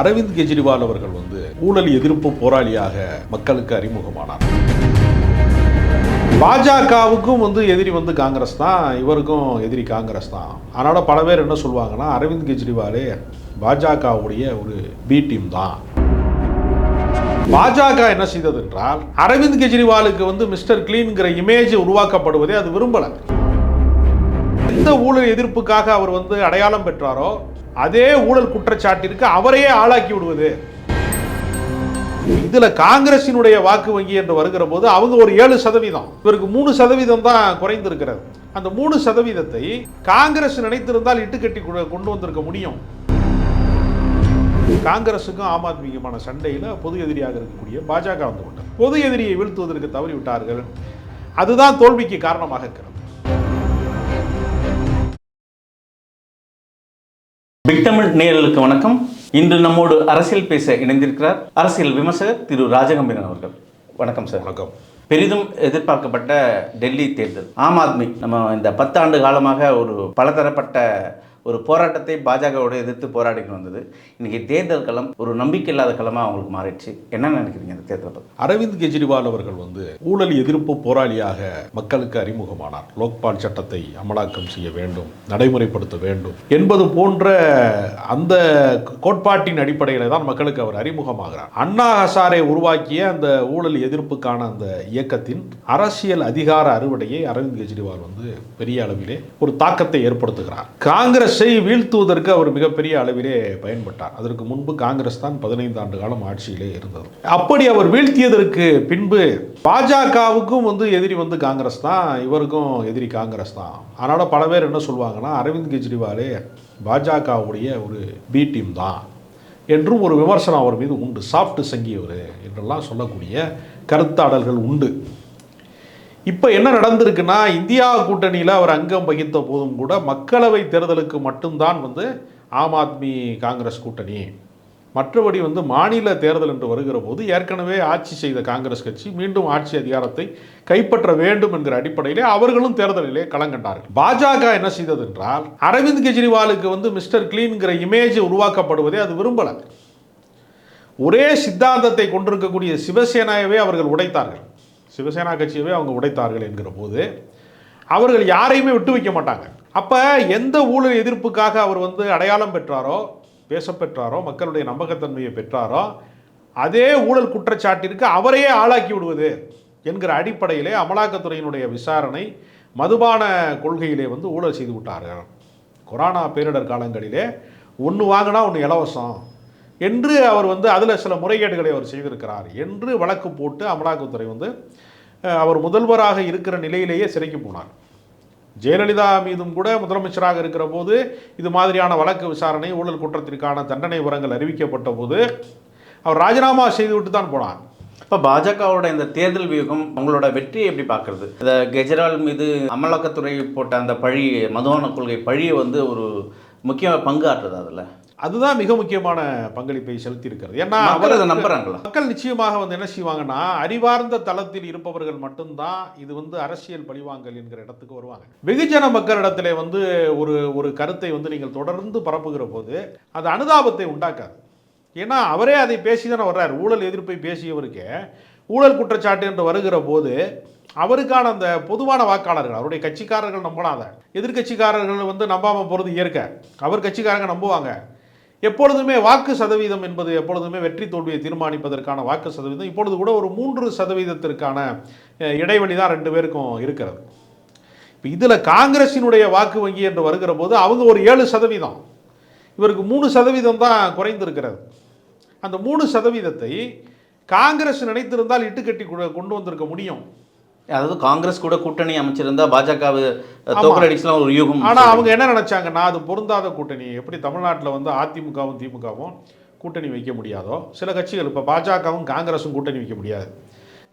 அரவிந்த் கெஜ்ரிவால் அவர்கள் வந்து ஊழல் எதிர்ப்பு போராளியாக மக்களுக்கு அறிமுகமானார். பாஜகவுக்கும் வந்து எதிரி வந்து காங்கிரஸ் தான் இவருக்கும் எதிரி காங்கிரஸ் தான். அதனால் பல பேர் என்ன சொல்லுவாங்கன்னா அரவிந்த் கெஜ்ரிவாலே பாஜகவுடைய ஒரு பி டீம் தான். பாஜக என்ன செய்தது என்றால் அரவிந்த் கெஜ்ரிவாலுக்கு வந்து மிஸ்டர் கிளீன்கிற இமேஜ் உருவாக்கப்படுவதை அது விரும்பலை. எந்த ஊழல் எதிர்ப்புக்காக அவர் வந்து அடையாளம் பெற்றாரோ அதே ஊழல் குற்றச்சாட்டிற்கு அவரையே ஆளாக்கி விடுவது. இதுல காங்கிரசினுடைய வாக்கு வங்கி என்று வருகிற போது அவங்க ஒரு ஏழு சதவீதம். இவருக்கு மூணு சதவீதம் தான் குறைந்திருக்கிறது. அந்த மூணு சதவீதத்தை காங்கிரஸ் நினைத்திருந்தால் இட்டுக்கட்டி கொண்டு- கொண்டு வந்திருக்க முடியும். காங்கிரசுக்கும் ஆம் ஆத்மிக்குமான சண்டையில் பொது எதிரியாக இருக்கக்கூடிய பாஜக வந்து விட்டார். பொது எதிரியை வீழ்த்துவதற்கு தவறிவிட்டார்கள். அதுதான் தோல்விக்கு காரணமாக இருக்கிறது. பிக் தமிழ் நேயர்களுக்கு வணக்கம். இன்று நம்மோடு அரசியல் பேச இணைந்திருக்கிறார் அரசியல் விமர்சகர் திரு ராஜகம்பீரன் அவர்கள். வணக்கம் சார். வணக்கம். பெரிதும் எதிர்பார்க்கப்பட்ட டெல்லி தேர்தல். ஆம் ஆத்மி நம்ம இந்த பத்தாண்டு காலமாக ஒரு பலதரப்பட்ட ஒரு போராட்டத்தை பாஜகவோடு எதிர்த்து போராடிட்டு வந்தது. இன்னைக்கு தேர்தல் களம் ஒரு நம்பிக்கை இல்லாத களமாக அவங்களுக்கு மாறிடுச்சு. என்ன நினைக்கிறீங்க இந்த தேர்தல் அரவிந்த் கெஜ்ரிவால் அவர்கள் வந்து ஊழல் எதிர்ப்பு போராளியாக மக்களுக்கு அறிமுகமானார். லோக்பால் சட்டத்தை அமலாக்கம் செய்ய வேண்டும் நடைமுறைப்படுத்த வேண்டும் என்பது போன்ற அந்த கோட்பாட்டின் அடிப்படையில் தான் மக்களுக்கு அவர் அறிமுகமாகிறார். அண்ணா ஹசாரே உருவாக்கிய அந்த ஊழல் எதிர்ப்புக்கான அந்த இயக்கத்தின் அரசியல் அதிகார அறுவடையை அரவிந்த் கெஜ்ரிவால் வந்து பெரிய அளவிலே ஒரு தாக்கத்தை ஏற்படுத்துகிறார். காங்கிரஸ் வீழ்த்துவதற்கு அவர் மிகப்பெரிய அளவிலே பயன்பட்டார். அதற்கு முன்பு காங்கிரஸ் தான் பதினைந்து ஆண்டு காலம் ஆட்சியிலே இருந்தது. அப்படி அவர் வீழ்த்தியதற்கு பின்பு பாஜகவுக்கும் வந்து எதிரி வந்து காங்கிரஸ் தான் இவருக்கும் எதிரி காங்கிரஸ் தான். அதனால் பல பேர் என்ன சொல்லுவாங்கன்னா அரவிந்த் கெஜ்ரிவாலே பாஜகவுடைய ஒரு பி டீம் தான் என்றும் ஒரு விமர்சனம் அவர் மீது உண்டு. சாஃப்ட் சங்கியவர் என்றெல்லாம் சொல்லக்கூடிய கருத்தாடல்கள் உண்டு. இப்போ என்ன நடந்திருக்குன்னா இந்தியா கூட்டணியில் அவர் அங்கம் வகித்த போதும் கூட மக்களவை தேர்தலுக்கு மட்டும்தான் வந்து ஆம் ஆத்மி காங்கிரஸ் கூட்டணி. மற்றபடி வந்து மாநில தேர்தல் என்று வருகிற போது ஏற்கனவே ஆட்சி செய்த காங்கிரஸ் கட்சி மீண்டும் ஆட்சி அதிகாரத்தை கைப்பற்ற வேண்டும் என்கிற அடிப்படையிலே அவர்களும் தேர்தலிலே களங்கண்டார்கள். பாஜக என்ன செய்தது என்றால் அரவிந்த் கெஜ்ரிவாலுக்கு வந்து மிஸ்டர் கிளீன்கிற இமேஜ் உருவாக்கப்படுவதை அது விரும்பலை. ஒரே சித்தாந்தத்தை கொண்டிருக்கக்கூடிய சிவசேனாவே அவர்கள் உடைத்தார்கள். சிவசேனா கட்சியவே அவங்க உடைத்தார்கள் என்கிற போது அவர்கள் யாரையுமே விட்டு வைக்க மாட்டாங்க. அப்போ எந்த ஊழல் எதிர்ப்புக்காக அவர் வந்து அடையாளம் பெற்றாரோ பேச பெற்றாரோ மக்களுடைய நம்பகத்தன்மையை பெற்றாரோ அதே ஊழல் குற்றச்சாட்டிற்கு அவரையே ஆளாக்கி விடுவது என்கிற அடிப்படையிலே அமலாக்கத்துறையினுடைய விசாரணை மதுபான கொள்கையிலே வந்து ஊழல் செய்து விட்டார்கள். கொரோனா பேரிடர் காலங்களிலே ஒன்று வாங்கினா ஒன்று இலவசம். என்று அவர் வந்து அதில் சில முறைகேடுகளை அவர் செய்திருக்கிறார் என்று வழக்கு போட்டு அமலாக்கத்துறை வந்து அவர் முதல்வராக இருக்கிற நிலையிலேயே சிறைக்கு போனார். ஜெயலலிதா மீதும் கூட முதலமைச்சராக இருக்கிற போது இது மாதிரியான வழக்கு விசாரணை ஊழல் குற்றத்திற்கான தண்டனை உரங்கள் அறிவிக்கப்பட்ட போது அவர் ராஜினாமா செய்துவிட்டு தான் போனார். இப்போ பாஜகவோட இந்த தேர்தல் வியூகம் உங்களோட வெற்றியை எப்படி பார்க்கறது? இந்த கெஜ்ரால் மீது அமலாக்கத்துறை போட்ட அந்த பழி மதுவான கொள்கை பழியை வந்து ஒரு முக்கிய பங்கு ஆற்றுது அதில். அதுதான் மிக முக்கியமான பங்களிப்பை செலுத்தியிருக்கிறது. ஏன்னா மக்கள் அதை அவர் நம்புறாங்களா? மக்கள் நிச்சயமாக வந்து என்ன செய்வாங்கன்னா அறிவார்ந்த தளத்தில் இருப்பவர்கள் மட்டும்தான் இது வந்து அரசியல் பழிவாங்கல் என்கிற இடத்துக்கு வருவாங்க. வெகுஜன மக்களிடத்திலே வந்து ஒரு ஒரு கருத்தை வந்து நீங்கள் தொடர்ந்து பரப்புகிற போது அது அனுதாபத்தை உண்டாக்காது. ஏன்னா அவரே அதை பேசி தானே வர்றார். ஊழல் எதிர்ப்பை பேசியவருக்கு ஊழல் குற்றச்சாட்டு என்று வருகிற போது அவருக்கான அந்த பொதுவான வாக்காளர்கள் அவருடைய கட்சிக்காரர்கள் நம்பலாம் அதை எதிர்கட்சிக்காரர்கள் வந்து நம்பாமல் போகிறது இயற்கை. அவர் கட்சிக்காரங்க நம்புவாங்க. எப்பொழுதுமே வாக்கு சதவீதம் என்பது எப்பொழுதுமே வெற்றி தோல்வியை தீர்மானிப்பதற்கான வாக்கு சதவீதம். இப்பொழுது கூட ஒரு மூன்று சதவீதத்திற்கான இடைவெளி தான் ரெண்டு பேருக்கும் இருக்கிறது. இப்போ இதில் காங்கிரஸினுடைய வாக்கு வங்கி என்று வருகிற போது அவங்க ஒரு ஏழு சதவீதம். இவருக்கு மூணு சதவீதம் தான் குறைந்திருக்கிறது. அந்த மூணு சதவீதத்தை காங்கிரஸ் நினைத்திருந்தால் இட்டுக்கட்டி கொண்டு வந்திருக்க முடியும். அதாவது காங்கிரஸ் கூட கூட்டணி அமைச்சிருந்தா பாஜக தோக்கடிக்கலாம் ஒரு யூகம் ஆனால் அவங்க என்ன நினச்சாங்கன்னா அது பொருந்தாத கூட்டணி. எப்படி தமிழ்நாட்டில் வந்து அதிமுகவும் திமுகவும் கூட்டணி வைக்க முடியாதோ? சில கட்சிகள் இப்போ பாஜகவும் காங்கிரஸும் கூட்டணி வைக்க முடியாது.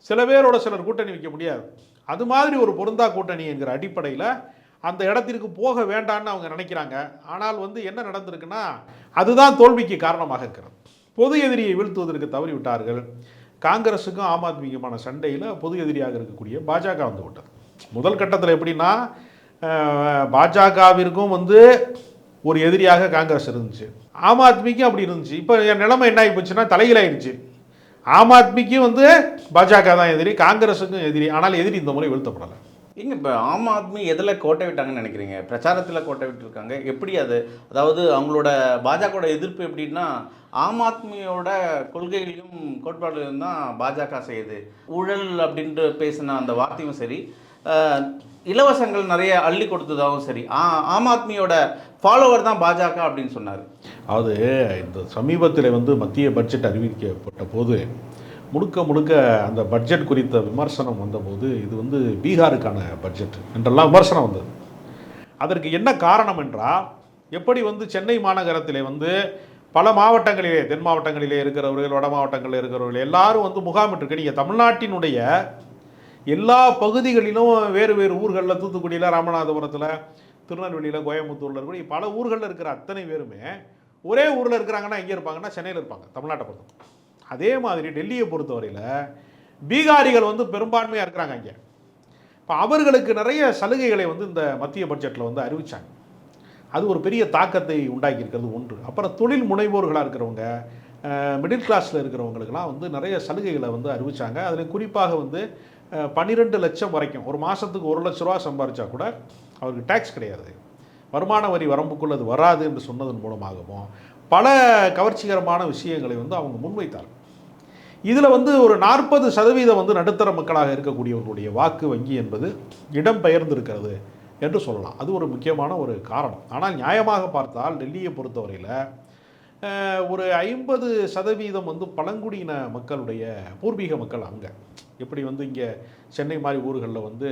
சில பேரோட சிலர் கூட்டணி வைக்க முடியாது. அது மாதிரி ஒரு பொருந்தா கூட்டணி என்கிற அடிப்படையில் அந்த இடத்திற்கு போக வேண்டாம்னு அவங்க நினைக்கிறாங்க. ஆனால் வந்து என்ன நடந்திருக்குன்னா அதுதான் தோல்விக்கு காரணமாக இருக்கிறது. பொது எதிரியை வீழ்த்துவதற்கு தவறிவிட்டார்கள். காங்கிரஸுக்கும் ஆம் ஆத்மிக்குமான சண்டையில் பொது எதிரியாக இருக்கக்கூடிய பாஜக வந்து விட்டது. முதல் கட்டத்தில் எப்படின்னா பாஜகவிற்கும் வந்து ஒரு எதிரியாக காங்கிரஸ் இருந்துச்சு. ஆம் ஆத்மிக்கும் அப்படி இருந்துச்சு. இப்போ என் நிலைமை என்ன ஆகி போச்சுன்னா தலைகீழாயிருச்சு. ஆம் ஆத்மிக்கும் வந்து பாஜக தான் எதிரி காங்கிரஸுக்கும் எதிரி. ஆனால் எதிரி இந்த முறை வீழ்த்தப்படலை. இங்கே இப்போ ஆம் ஆத்மி எதில் கோட்டை விட்டாங்கன்னு நினைக்கிறீங்க? பிரச்சாரத்தில் கோட்டை விட்டுருக்காங்க. எப்படி அது? அதாவது அவங்களோட பாஜகவோட எதிர்ப்பு எப்படின்னா ஆம் ஆத்மியோட கொள்கைகளையும் கோட்பாடுகளையும் தான் பாஜக செய்யுது. ஊழல் அப்படின்ட்டு பேசின அந்த வார்த்தையும் சரி இலவசங்கள் நிறைய அள்ளி கொடுத்ததாகவும் சரி ஆ- ஆம் ஆத்மியோட ஃபாலோவர் தான் பாஜக அப்படின்னு சொன்னார். அதாவது இந்த சமீபத்தில் வந்து மத்திய பட்ஜெட் அறிவிக்கப்பட்ட போது முழுக்க முழுக்க அந்த பட்ஜெட் குறித்த விமர்சனம் வந்தபோது இது வந்து பீகாருக்கான பட்ஜெட் என்றெல்லாம் விமர்சனம் வந்தது. அதற்கு என்ன காரணம் என்றால் எப்படி வந்து சென்னை மாநகரத்திலே வந்து பல மாவட்டங்களிலே தென் மாவட்டங்களிலே இருக்கிறவர்கள் வட மாவட்டங்களில் இருக்கிறவர்கள் எல்லாரும் வந்து முகாமிட்டிருக்கு நீங்கள் தமிழ்நாட்டினுடைய எல்லா பகுதிகளிலும் வேறு வேறு ஊர்களில் தூத்துக்குடியில் ராமநாதபுரத்தில் திருநெல்வேலியில் கோயம்புத்தூரில் இருக்கக்கூடிய பல ஊர்களில் இருக்கிற அத்தனை பேருமே ஒரே ஊரில் இருக்கிறாங்கன்னா எங்கே இருப்பாங்கன்னா சென்னையில் இருப்பாங்க தமிழ்நாட்டை பொறுத்தவரை. அதே மாதிரி டெல்லியை பொறுத்தவரையில் பீகாரிகள் வந்து பெரும்பான்மையாக இருக்கிறாங்க அங்கே. இப்போ அவர்களுக்கு நிறைய சலுகைகளை வந்து இந்த மத்திய பட்ஜெட்டில் வந்து அறிவித்தாங்க அது ஒரு பெரிய தாக்கத்தை உண்டாக்கி இருக்கிறது ஒன்று. அப்புறம் தொழில் முனைவோர்களாக இருக்கிறவங்க மிடில் கிளாஸில் இருக்கிறவங்களுக்கெல்லாம் வந்து நிறைய சலுகைகளை வந்து அறிவித்தாங்க அதில் குறிப்பாக வந்து பன்னிரெண்டு லட்சம் வரைக்கும் ஒரு மாதத்துக்கு ஒரு லட்ச ரூபா சம்பாரிச்சா கூட அவருக்கு டேக்ஸ் கிடையாது. வருமான வரி வரம்புக்குள் அது வராது என்று சொன்னதன் மூலமாகவும் பல கவர்ச்சிகரமான விஷயங்களை வந்து அவங்க முன்வைத்தார்கள். இதில் வந்து ஒரு நாற்பது சதவீதம் வந்து நடுத்தர மக்களாக இருக்கக்கூடியவர்களுடைய வாக்கு வங்கி என்பது இடம் பெயர்ந்திருக்கிறது என்று சொல்லலாம். அது ஒரு முக்கியமான ஒரு காரணம். ஆனால் நியாயமாக பார்த்தால் டெல்லியை பொறுத்தவரையில் ஒரு ஐம்பது சதவீதம் வந்து பழங்குடியின மக்களுடைய பூர்வீக மக்கள் அங்கே. எப்படி வந்து இங்கே சென்னை மாதிரி ஊர்களில் வந்து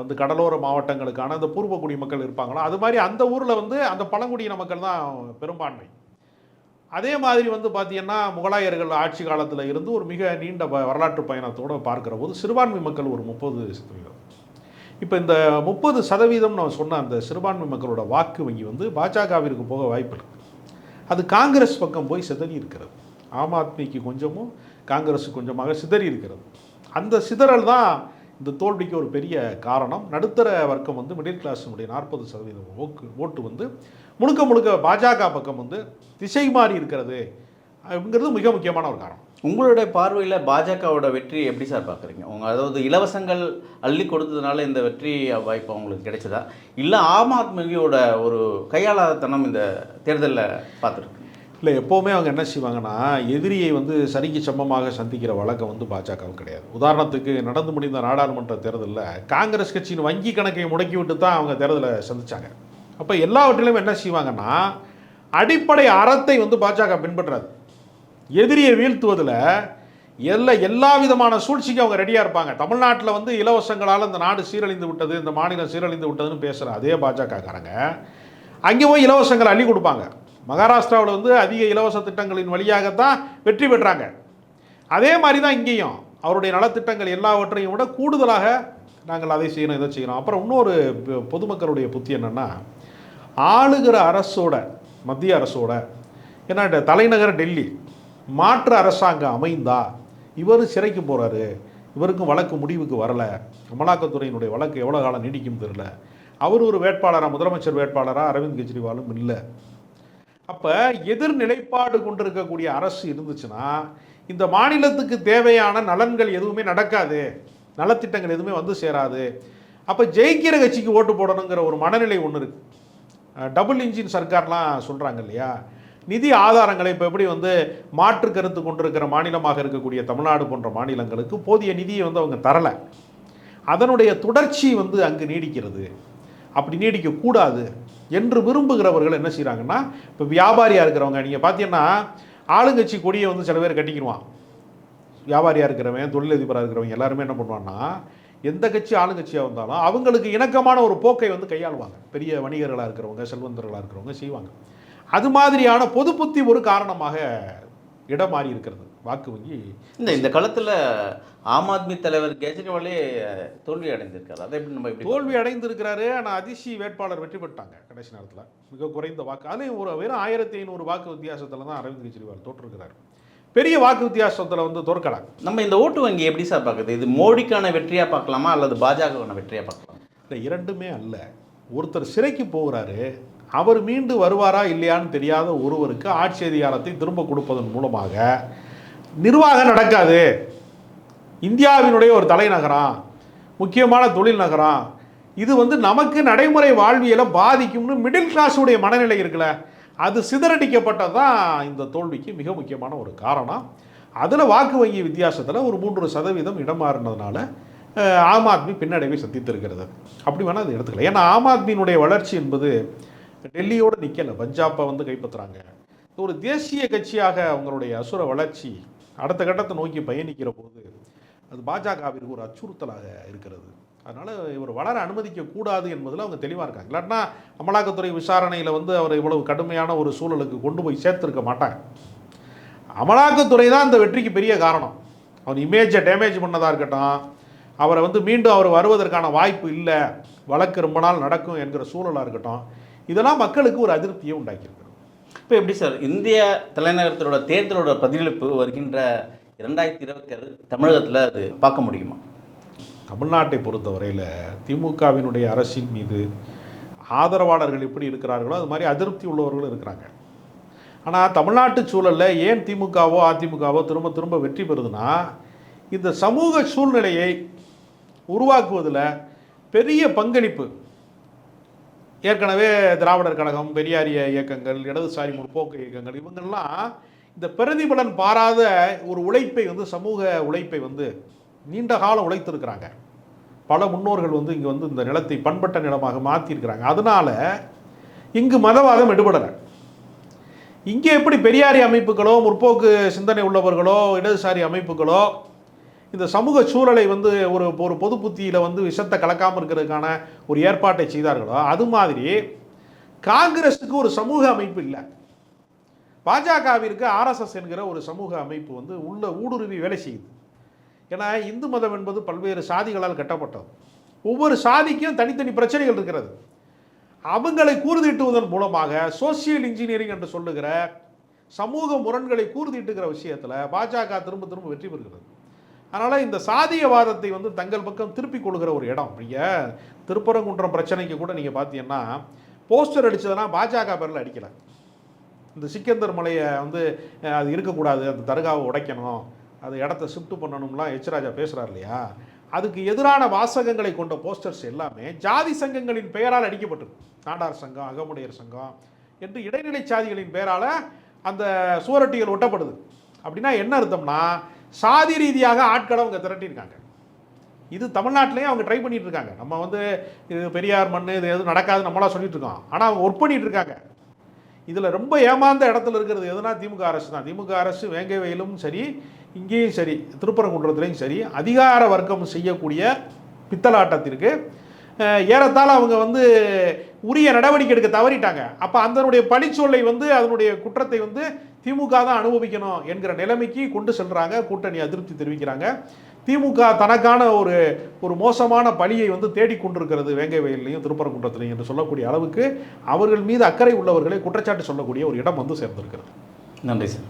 வந்து கடலோர மாவட்டங்களுக்கான அந்த பூர்வக்குடி மக்கள் இருப்பாங்களோ அது மாதிரி அந்த ஊரில் வந்து அந்த பழங்குடியின மக்கள் தான் பெரும்பான்மை. அதே மாதிரி வந்து பார்த்தீங்கன்னா முகலாயர்கள் ஆட்சி காலத்தில் இருந்து ஒரு மிக நீண்ட வ- வரலாற்று பயணத்தோடு பார்க்குற போது சிறுபான்மை மக்கள் ஒரு முப்பது சதவீதம். இப்போ இந்த முப்பது சதவீதம் நான் சொன்ன அந்த சிறுபான்மை மக்களோட வாக்கு வங்கி வந்து பாஜகவிற்கு போக வாய்ப்பு இருக்கு. அது காங்கிரஸ் பக்கம் போய் சிதறி இருக்கிறது. ஆம் ஆத்மிக்கு கொஞ்சமும் காங்கிரஸ் கொஞ்சமாக சிதறி இருக்கிறது. அந்த சிதறல் தான் இந்த தோல்விக்கு ஒரு பெரிய காரணம். நடுத்தர வர்க்கம் வந்து மிடில் கிளாஸினுடைய நாற்பது சதவீதம் ஓக்கு ஓட்டு வந்து முழுக்க முழுக்க பாஜக பக்கம் வந்து திசை மாறி இருக்கிறது அப்படிங்கிறது மிக முக்கியமான ஒரு காரணம். உங்களுடைய பார்வையில் பாஜகவோட வெற்றி எப்படி சார் பார்க்குறீங்க? உங்க அதாவது இலவசங்கள் அள்ளி கொடுத்ததுனால இந்த வெற்றி வாய்ப்பு அவங்களுக்கு கிடைச்சதா? இல்லை ஆம் ஆத்மியோட ஒரு கையாளாதத்தனம் இந்த தேர்தலில் பார்த்துருக்கு இல்லை எப்போவுமே அவங்க என்ன செய்வாங்கன்னா எதிரியை வந்து சரிக்கு சமமாக சந்திக்கிற வழக்கம் வந்து பாஜகவும் கிடையாது. உதாரணத்துக்கு நடந்து முடிந்த நாடாளுமன்ற தேர்தலில் காங்கிரஸ் கட்சியின் வங்கி கணக்கை முடக்கி விட்டு தான் அவங்க தேர்தலை சந்திச்சாங்க. அப்போ எல்லாவற்றிலும் என்ன செய்வாங்கன்னா அடிப்படை அறத்தை வந்து பாஜக பின்பற்றாது. எதிரியை வீழ்த்துவதில் எல்லா எல்லா விதமான சூழ்ச்சிக்கும் அவங்க ரெடியாக இருப்பாங்க. தமிழ்நாட்டில் வந்து இலவசங்களால் இந்த நாடு சீரழிந்து விட்டது இந்த மாநிலம் சீரழிந்து விட்டதுன்னு பேசுகிற அதே பாஜகக்காரங்க அங்கே போய் இலவசங்களை அள்ளி கொடுப்பாங்க. மகாராஷ்டிராவில் வந்து அதிக இலவச திட்டங்களின் வழியாகத்தான் வெற்றி பெற்றாங்க. அதே மாதிரி தான் இங்கேயும். அவருடைய நலத்திட்டங்கள் எல்லாவற்றையும் விட கூடுதலாக நாங்கள் அதை செய்யணும் இதை செய்யணும். அப்புறம் இன்னொரு பொ- பொதுமக்களுடைய புத்தி என்னென்னா ஆளுகிற அரசோட மத்திய அரசோட ஏன்னா தலைநகர் டெல்லி மாற்று அரசாங்கம் அமைந்தா இவர் சிறைக்கு போகிறாரு இவருக்கும் வழக்கு முடிவுக்கு வரலை. அமலாக்கத்துறையினுடைய வழக்கு எவ்வளோ காலம் நீடிக்கும் தெரில அவர் ஒரு வேட்பாளராக முதலமைச்சர் வேட்பாளராக அரவிந்த் கெஜ்ரிவாலும் இல்லை. அப்போ எதிர் நிலைப்பாடு கொண்டிருக்கக்கூடிய அரசு இருந்துச்சுன்னா இந்த மாநிலத்துக்கு தேவையான நலன்கள் எதுவுமே நடக்காது. நலத்திட்டங்கள் எதுவுமே வந்து சேராது. அப்போ ஜெயிக்கிற கட்சிக்கு ஓட்டு போடணுங்கிற ஒரு மனநிலை ஒன்று இருக்குது டபுள் இன்ஜின் சர்க்கார்லாம் சொல்கிறாங்க இல்லையா? நிதி ஆதாரங்களை இப்போ எப்படி வந்து மாற்று கருத்து கொண்டிருக்கிற மாநிலமாக இருக்கக்கூடிய தமிழ்நாடு போன்ற மாநிலங்களுக்கு போதிய நிதியை வந்து அவங்க தரலை. அதனுடைய தொடர்ச்சி வந்து அங்கு நீடிக்கிறது. அப்படி நீடிக்கக்கூடாது. என்று விரும்புகிறவர்கள் என்ன செய்கிறாங்கன்னா இப்போ வியாபாரியாக இருக்கிறவங்க நீங்கள் பார்த்தீங்கன்னா ஆளுங்கட்சி கொடியை வந்து சில பேர் கட்டிக்கிடுவான் வியாபாரியாக இருக்கிறவன் தொழிலதிபராக இருக்கிறவங்க எல்லாருமே என்ன பண்ணுவான்னா எந்த கட்சி ஆளுங்கட்சியாக வந்தாலும் அவங்களுக்கு இணக்கமான ஒரு போக்கை வந்து கையாளுவாங்க. பெரிய வணிகர்களாக இருக்கிறவங்க செல்வந்தர்களாக இருக்கிறவங்க செய்வாங்க. அது மாதிரியான பொது புத்தி ஒரு காரணமாக இடம் மாறி இருக்கிறது. வாக்கு வங்கி இந்த இந்த காலத்தில் ஆம் ஆத்மி தலைவர் கெஜ்ரிவாலே தோல்வி அடைந்திருக்காரு. அதை எப்படி நம்ம எப்படி தோல்வி அடைந்திருக்கிறாரு ஆனால் அதிசி வேட்பாளர் வெற்றி பெற்றாங்க கடைசி நேரத்தில். மிக குறைந்த வாக்கு. அதுலேயும் ஒரு வெறும் ஆயிரத்தி ஐநூறு வாக்கு வித்தியாசத்தில் தான் அரவிந்த் கெஜ்ரிவால் தோற்றிருக்கிறார். பெரிய வாக்கு வித்தியாசத்தில் வந்து தோற்கல நம்ம இந்த ஓட்டு வங்கி எப்படி சார் பார்க்குது இது மோடிக்கான வெற்றியாக பார்க்கலாமா அல்லது பாஜகவான வெற்றியாக பார்க்கலாமா? இல்லை இரண்டுமே அல்ல. ஒருத்தர் சிறைக்கு போகிறாரு அவர் மீண்டு வருவாரா இல்லையான்னு தெரியாத ஒருவருக்கு ஆட்சி அதிகாரத்தை திரும்ப கொடுப்பதன் மூலமாக நிர்வாகம் நடக்காது. இந்தியாவினுடைய ஒரு தலைநகரம் முக்கியமான தொழில் நகரம் இது வந்து நமக்கு நடைமுறை வாழ்வியலை பாதிக்கும்னு மிடில் கிளாஸுடைய மனநிலை இருக்குல்ல. அது சிதறடிக்கப்பட்டது தான் இந்த தோல்விக்கு மிக முக்கியமான ஒரு காரணம். அதில் வாக்கு வங்கி வித்தியாசத்தில் ஒரு மூன்று சதவீதம் இடமாறினதுனால ஆம் ஆத்மி பின்னடைவை சந்தித்திருக்கிறது. அப்படி வேணால் அதை எடுத்துக்கலாம். ஏன்னா ஆம் ஆத்மியினுடைய வளர்ச்சி என்பது டெல்லியோடு நிற்கலை பஞ்சாப்பை வந்து கைப்பற்றுறாங்க. ஒரு தேசிய கட்சியாக அவங்களுடைய அசுர வளர்ச்சி அடுத்த கட்டத்தை நோக்கி பயணிக்கிற போது அது பாஜகவிற்கு ஒரு அச்சுறுத்தலாக இருக்கிறது. அதனால் இவர் வளர அனுமதிக்கக்கூடாது என்பதில் அவங்க தெளிவாக இருக்காங்க. இல்லாட்டினா அமலாக்கத்துறை விசாரணையில் வந்து அவர் இவ்வளவு கடுமையான ஒரு சூழலுக்கு கொண்டு போய் சேர்த்துருக்க மாட்டாங்க. அமலாக்கத்துறை தான் இந்த வெற்றிக்கு பெரிய காரணம். அவர் இமேஜை டேமேஜ் பண்ணதாக இருக்கட்டும் அவரை வந்து மீண்டும் அவர் வருவதற்கான வாய்ப்பு இல்லை வழக்கு ரொம்ப நாள் நடக்கும் என்கிற சூழலாக இருக்கட்டும் இதெல்லாம் மக்களுக்கு ஒரு அதிருப்தியை உண்டாக்கியிருக்கிறது. இப்போ எப்படி சார் இந்திய தலைநகரத்தோட தேர்தலோட பதிலளிப்பு வருகின்ற இரண்டாயிரத்தி இருபத்தி ஆறு தமிழகத்தில் அது பார்க்க முடியுமா? தமிழ்நாட்டை பொறுத்தவரையில் திமுகவினுடைய அரசின் மீது ஆதரவாளர்கள் எப்படி இருக்கிறார்களோ அது மாதிரி அதிருப்தி உள்ளவர்களும் இருக்கிறாங்க. ஆனால் தமிழ்நாட்டு சூழலில் ஏன் திமுகவோ அதிமுகவோ திரும்ப திரும்ப வெற்றி பெறுதுன்னா இந்த சமூக சூழ்நிலையை உருவாக்குவதில் பெரிய பங்களிப்பு ஏற்கனவே திராவிடர் கழகம் பெரியாரிய இயக்கங்கள் இடதுசாரி முற்போக்கு இயக்கங்கள் இவங்கெல்லாம் இந்த பிரதிபலன் பாராத ஒரு உழைப்பை வந்து சமூக உழைப்பை வந்து நீண்ட காலம் உழைத்திருக்கிறாங்க. பல முன்னோர்கள் வந்து இங்கே வந்து இந்த நிலத்தை பண்பட்ட நிலமாக மாற்றிருக்கிறாங்க அதனால் இங்கு மதவாதம் எடுபடலை. இங்கே எப்படி பெரியாரி அமைப்புகளோ முற்போக்கு சிந்தனை உள்ளவர்களோ இடதுசாரி அமைப்புகளோ இந்த சமூக சூழலை வந்து ஒரு ஒரு பொது புத்தியில் வந்து விஷத்தை கலக்காமல் இருக்கிறதுக்கான ஒரு ஏற்பாட்டை செய்தார்களோ அது மாதிரி காங்கிரஸுக்கு ஒரு சமூக அமைப்பு இல்லை. பாஜகவிற்கு ஆர்எஸ்எஸ் என்கிற ஒரு சமூக அமைப்பு வந்து உள்ள ஊடுருவி வேலை செய்யுது. ஏன்னா இந்து மதம் என்பது பல்வேறு சாதிகளால் கட்டப்பட்டது. ஒவ்வொரு சாதிக்கும் தனித்தனி பிரச்சனைகள் இருக்கிறது. அவங்களை கூறுதிட்டுவதன் மூலமாக சோசியல் இன்ஜினியரிங் என்று சொல்லுகிற சமூக முரண்களை கூர்தீட்டுகிற விஷயத்தில் பாஜக திரும்ப திரும்ப வெற்றி பெறுகிறது. அதனால் இந்த சாதியவாதத்தை வந்து தங்கள் பக்கம் திருப்பிக் கொள்கிற ஒரு இடம். நீங்கள் திருப்பரங்குன்றம் பிரச்சனைக்கு கூட நீங்கள் பார்த்தீங்கன்னா போஸ்டர் அடித்ததுன்னா பாஜக பேரில் அடிக்கலை. இந்த சிக்கந்தர் மலையை வந்து அது இருக்கக்கூடாது அந்த தர்காவை உடைக்கணும் அது இடத்த ஷிஃப்ட் பண்ணணும்லாம் எச்ராஜா பேசுகிறார் இல்லையா? அதுக்கு எதிரான வாசகங்களை கொண்ட போஸ்டர்ஸ் எல்லாமே ஜாதி சங்கங்களின் பெயரால் அடிக்கப்பட்டிருக்கு நாடார் சங்கம் அகமுடையர் சங்கம் என்று இடைநிலை சாதிகளின் பெயரால் அந்த சுவரொட்டிகள் ஒட்டப்படுது. அப்படின்னா என்ன அர்த்தம்னா சாதி ரீதியாக ஆட்களை அவங்க திரட்டியிருக்காங்க. இது தமிழ்நாட்டிலையும் அவங்க ட்ரை பண்ணிட்டு இருக்காங்க நம்ம வந்து இது பெரியார் மண் இது எதுவும் நடக்காது நம்மளாக சொல்லிட்டு இருக்கோம் ஆனால் அவங்க ஒர்க் பண்ணிட்டு இருக்காங்க இதில் ரொம்ப ஏமாந்த இடத்துல இருக்கிறது எதுனா திமுக அரசு தான். திமுக அரசு வேங்கை வயலும் சரி இங்கேயும் சரி திருப்பரங்குன்றத்துலேயும் சரி அதிகார வர்க்கம் செய்யக்கூடிய பித்தலாட்டத்திற்கு ஏறத்தாழ அவங்க வந்து உரிய நடவடிக்கை எடுக்க தவறிட்டாங்க. அப்போ அதனுடைய பழிச்சொல்லை வந்து அதனுடைய குற்றத்தை வந்து திமுக தான் அனுபவிக்கணும் என்கிற நிலைமைக்கு கொண்டு செல்கிறாங்க கூட்டணி அதிருப்தி தெரிவிக்கிறாங்க. திமுக தனக்கான ஒரு ஒரு மோசமான பழியை வந்து தேடிக்கொண்டிருக்கிறது வேங்கை வயல்லையும் திருப்பரங்குன்றத்திலையும் என்று சொல்லக்கூடிய அளவுக்கு அவர்கள் மீது அக்கறை உள்ளவர்களை குற்றச்சாட்டு சொல்லக்கூடிய ஒரு இடம் வந்து சேர்ந்திருக்கிறது. நன்றி சார்.